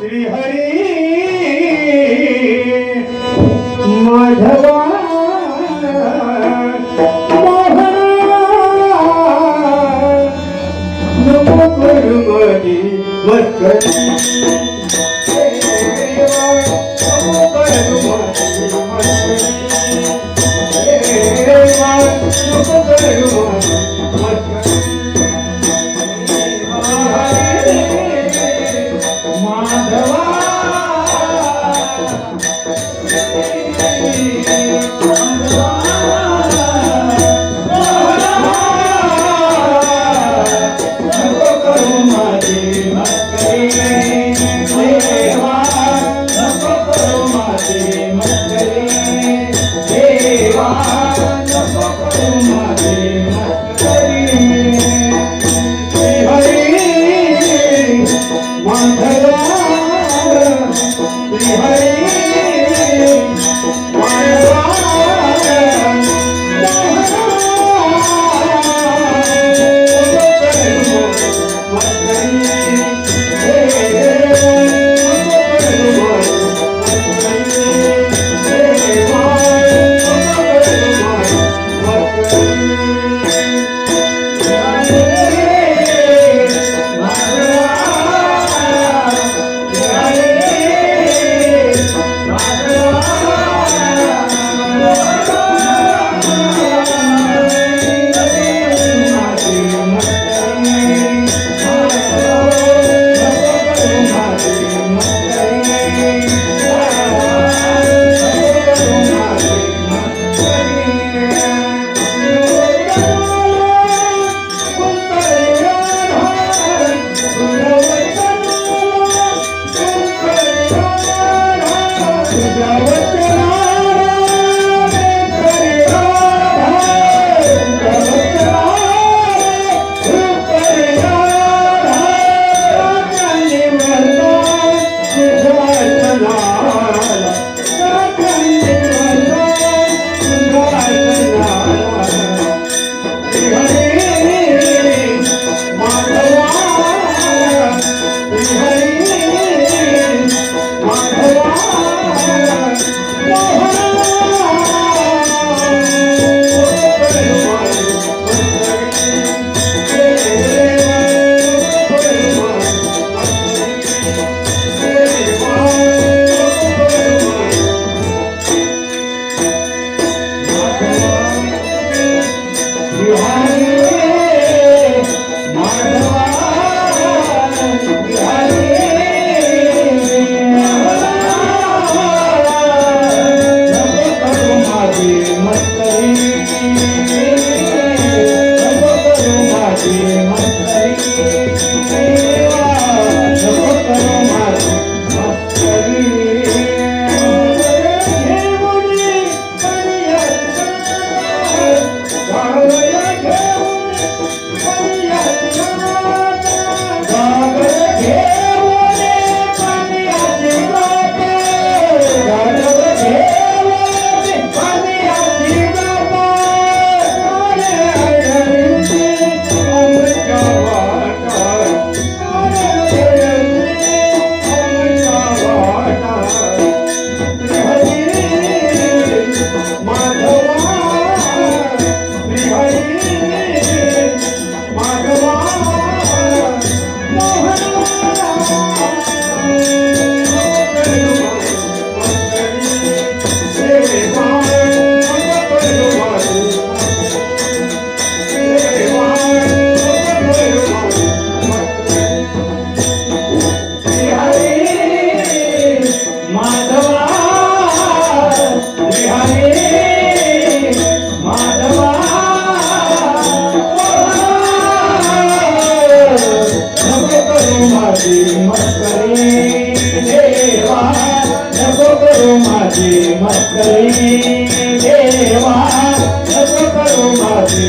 શ્રી હરિ માધવા મોહન નમો કરુમતી મસ્કરી Yeah. देवा जप करो मारी